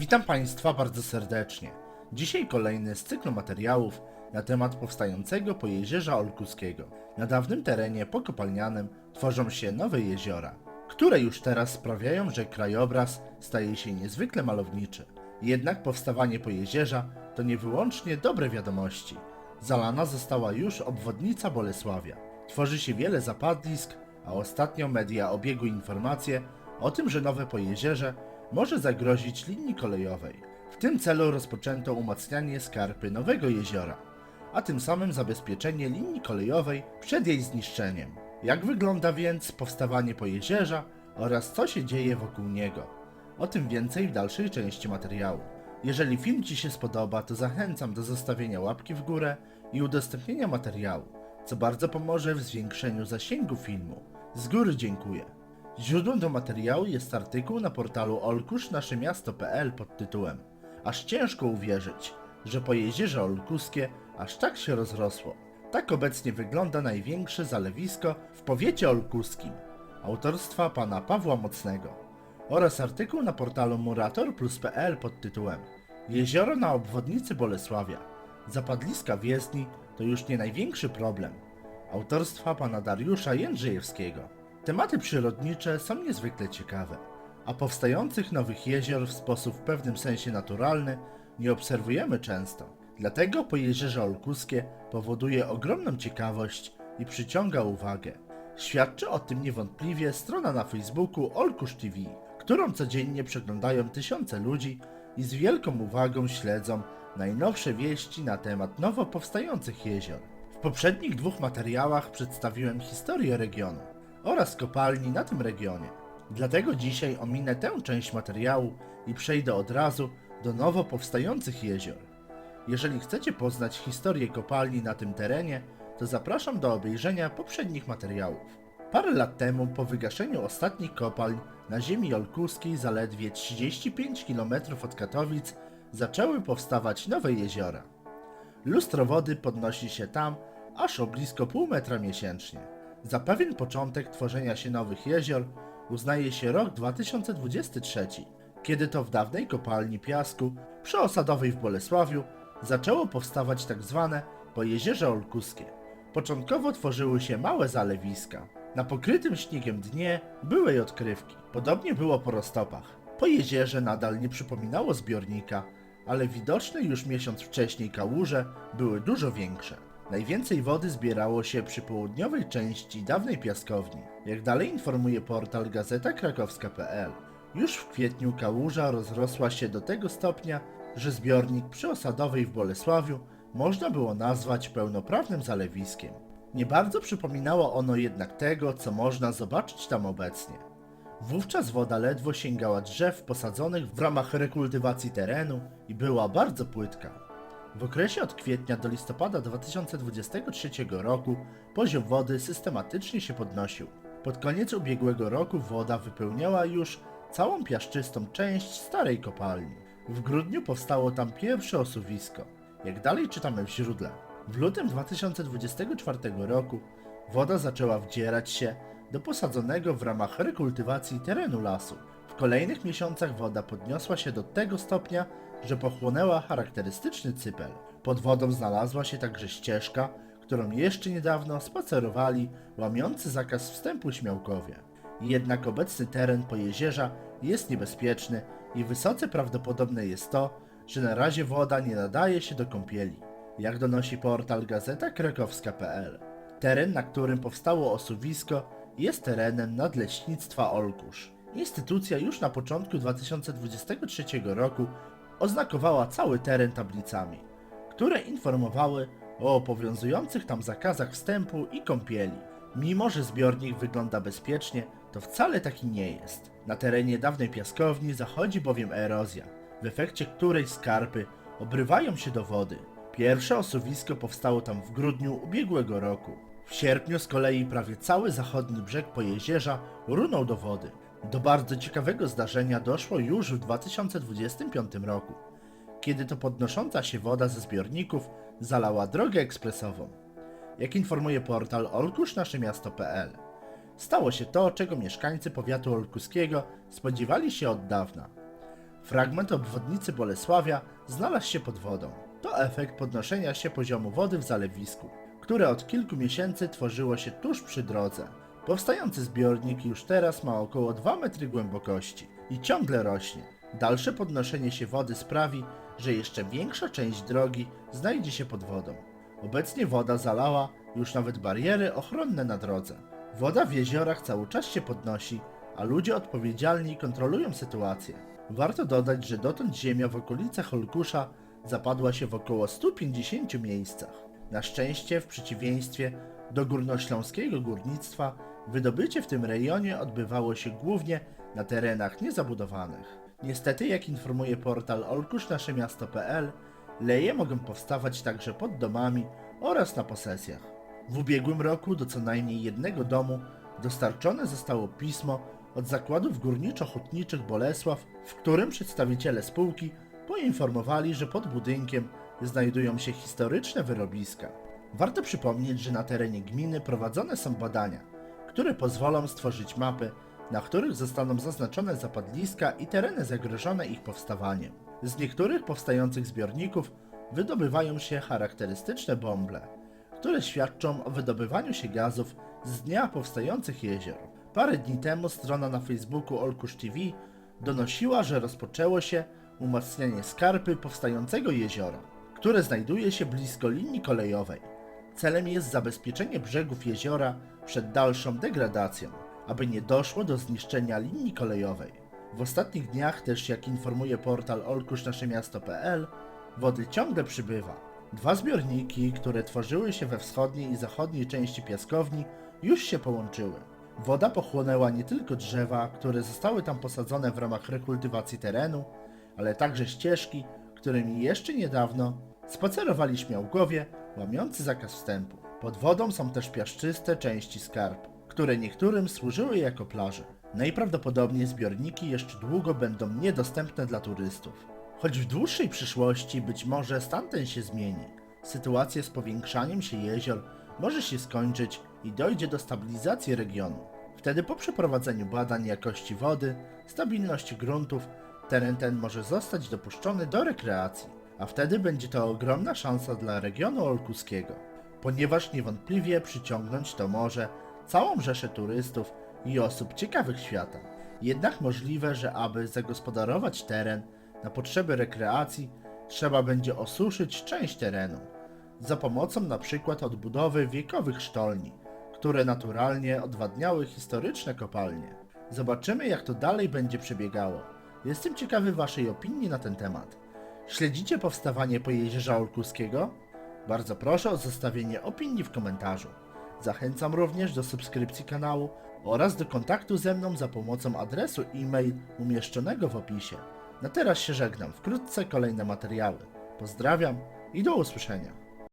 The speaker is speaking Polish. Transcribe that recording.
Witam Państwa bardzo serdecznie. Dzisiaj kolejny z cyklu materiałów na temat powstającego pojezierza Olkuskiego. Na dawnym terenie pokopalnianym tworzą się nowe jeziora, które już teraz sprawiają, że krajobraz staje się niezwykle malowniczy. Jednak powstawanie pojezierza to nie wyłącznie dobre wiadomości. Zalana została już obwodnica Bolesławia. Tworzy się wiele zapadlisk, a ostatnio media obiegły informacje o tym, że nowe pojezierze może zagrozić linii kolejowej. W tym celu rozpoczęto umacnianie skarpy nowego jeziora, a tym samym zabezpieczenie linii kolejowej przed jej zniszczeniem. Jak wygląda więc powstawanie pojezierza oraz co się dzieje wokół niego? O tym więcej w dalszej części materiału. Jeżeli film Ci się spodoba, to zachęcam do zostawienia łapki w górę i udostępnienia materiału, co bardzo pomoże w zwiększeniu zasięgu filmu. Z góry dziękuję. Źródłem do materiału jest artykuł na portalu olkusznaszemiasto.pl pod tytułem Aż ciężko uwierzyć, że pojezierze olkuskie aż tak się rozrosło. Tak obecnie wygląda największe zalewisko w powiecie olkuskim, autorstwa pana Pawła Mocnego oraz artykuł na portalu muratorplus.pl pod tytułem Jezioro na obwodnicy Bolesławia. Zapadliska w jezdni to już nie największy problem. Autorstwa pana Dariusza Jędrzejewskiego. Tematy przyrodnicze są niezwykle ciekawe, a powstających nowych jezior w sposób w pewnym sensie naturalny nie obserwujemy często. Dlatego pojezierze olkuskie powoduje ogromną ciekawość i przyciąga uwagę. Świadczy o tym niewątpliwie strona na Facebooku Olkusz TV, którą codziennie przeglądają tysiące ludzi i z wielką uwagą śledzą najnowsze wieści na temat nowo powstających jezior. W poprzednich dwóch materiałach przedstawiłem historię regionu oraz kopalni na tym regionie. Dlatego dzisiaj ominę tę część materiału i przejdę od razu do nowo powstających jezior. Jeżeli chcecie poznać historię kopalni na tym terenie, to zapraszam do obejrzenia poprzednich materiałów. Parę lat temu, po wygaszeniu ostatnich kopalń na ziemi olkuskiej zaledwie 35 km od Katowic, zaczęły powstawać nowe jeziora. Lustro wody podnosi się tam aż o blisko pół metra miesięcznie. Za pewien początek tworzenia się nowych jezior uznaje się rok 2023, kiedy to w dawnej kopalni piasku przyosadowej w Bolesławiu zaczęło powstawać tak zwane pojezierze olkuskie. Początkowo tworzyły się małe zalewiska. Na pokrytym śniegiem dnie były odkrywki. Podobnie było po roztopach. Pojezierze nadal nie przypominało zbiornika, ale widoczne już miesiąc wcześniej kałuże były dużo większe. Najwięcej wody zbierało się przy południowej części dawnej piaskowni. Jak dalej informuje portal Gazeta Krakowska.pl, już w kwietniu kałuża rozrosła się do tego stopnia, że zbiornik przyosadowej w Bolesławiu można było nazwać pełnoprawnym zalewiskiem. Nie bardzo przypominało ono jednak tego, co można zobaczyć tam obecnie. Wówczas woda ledwo sięgała drzew posadzonych w ramach rekultywacji terenu i była bardzo płytka. W okresie od kwietnia do listopada 2023 roku poziom wody systematycznie się podnosił. Pod koniec ubiegłego roku woda wypełniała już całą piaszczystą część starej kopalni. W grudniu powstało tam pierwsze osuwisko. Jak dalej czytamy w źródle. W lutym 2024 roku woda zaczęła wdzierać się do posadzonego w ramach rekultywacji terenu lasu. Kolejnych miesiącach woda podniosła się do tego stopnia, że pochłonęła charakterystyczny cypel. Pod wodą znalazła się także ścieżka, którą jeszcze niedawno spacerowali łamiący zakaz wstępu śmiałkowie. Jednak obecny teren pojezierza jest niebezpieczny i wysoce prawdopodobne jest to, że na razie woda nie nadaje się do kąpieli. Jak donosi portal Gazeta Krakowska.pl, teren, na którym powstało osuwisko, jest terenem Nadleśnictwa Olkusz. Instytucja już na początku 2023 roku oznakowała cały teren tablicami, które informowały o obowiązujących tam zakazach wstępu i kąpieli. Mimo, że zbiornik wygląda bezpiecznie, to wcale taki nie jest. Na terenie dawnej piaskowni zachodzi bowiem erozja, w efekcie której skarpy obrywają się do wody. Pierwsze osuwisko powstało tam w grudniu ubiegłego roku. W sierpniu z kolei prawie cały zachodni brzeg pojezierza runął do wody. Do bardzo ciekawego zdarzenia doszło już w 2025 roku, kiedy to podnosząca się woda ze zbiorników zalała drogę ekspresową. Jak informuje portal olkusznaszemiasto.pl, stało się to, czego mieszkańcy powiatu olkuskiego spodziewali się od dawna. Fragment obwodnicy Bolesławia znalazł się pod wodą. To efekt podnoszenia się poziomu wody w zalewisku, które od kilku miesięcy tworzyło się tuż przy drodze. Powstający zbiornik już teraz ma około 2 metry głębokości i ciągle rośnie. Dalsze podnoszenie się wody sprawi, że jeszcze większa część drogi znajdzie się pod wodą. Obecnie woda zalała już nawet bariery ochronne na drodze. Woda w jeziorach cały czas się podnosi, a ludzie odpowiedzialni kontrolują sytuację. Warto dodać, że dotąd ziemia w okolicach Olkusza zapadła się w około 150 miejscach. Na szczęście, w przeciwieństwie do górnośląskiego górnictwa, wydobycie w tym rejonie odbywało się głównie na terenach niezabudowanych. Niestety, jak informuje portal olkusznaszemiasto.pl, leje mogą powstawać także pod domami oraz na posesjach. W ubiegłym roku do co najmniej jednego domu dostarczone zostało pismo od zakładów górniczo-hutniczych Bolesław, w którym przedstawiciele spółki poinformowali, że pod budynkiem znajdują się historyczne wyrobiska. Warto przypomnieć, że na terenie gminy prowadzone są badania, które pozwolą stworzyć mapy, na których zostaną zaznaczone zapadliska i tereny zagrożone ich powstawaniem. Z niektórych powstających zbiorników wydobywają się charakterystyczne bąble, które świadczą o wydobywaniu się gazów z dnia powstających jezior. Parę dni temu strona na Facebooku Olkusz TV donosiła, że rozpoczęło się umacnianie skarpy powstającego jeziora, które znajduje się blisko linii kolejowej. Celem jest zabezpieczenie brzegów jeziora przed dalszą degradacją, aby nie doszło do zniszczenia linii kolejowej. W ostatnich dniach też, jak informuje portal olkusznaszemiasto.pl, wody ciągle przybywa. Dwa zbiorniki, które tworzyły się we wschodniej i zachodniej części piaskowni, już się połączyły. Woda pochłonęła nie tylko drzewa, które zostały tam posadzone w ramach rekultywacji terenu, ale także ścieżki, którymi jeszcze niedawno spacerowali śmiałkowie, łamiący zakaz wstępu. Pod wodą są też piaszczyste części skarb, które niektórym służyły jako plaże. Najprawdopodobniej zbiorniki jeszcze długo będą niedostępne dla turystów. Choć w dłuższej przyszłości być może stan ten się zmieni. Sytuacja z powiększaniem się jezior może się skończyć i dojdzie do stabilizacji regionu. Wtedy po przeprowadzeniu badań jakości wody, stabilności gruntów, teren ten może zostać dopuszczony do rekreacji, a wtedy będzie to ogromna szansa dla regionu olkuskiego, ponieważ niewątpliwie przyciągnąć to może całą rzeszę turystów i osób ciekawych świata. Jednak możliwe, że aby zagospodarować teren na potrzeby rekreacji, trzeba będzie osuszyć część terenu za pomocą przykład odbudowy wiekowych sztolni, które naturalnie odwadniały historyczne kopalnie. Zobaczymy, jak to dalej będzie przebiegało. Jestem ciekawy Waszej opinii na ten temat. Śledzicie powstawanie Pojezierza Olkuskiego? Bardzo proszę o zostawienie opinii w komentarzu. Zachęcam również do subskrypcji kanału oraz do kontaktu ze mną za pomocą adresu e-mail umieszczonego w opisie. Na teraz się żegnam, wkrótce kolejne materiały. Pozdrawiam i do usłyszenia.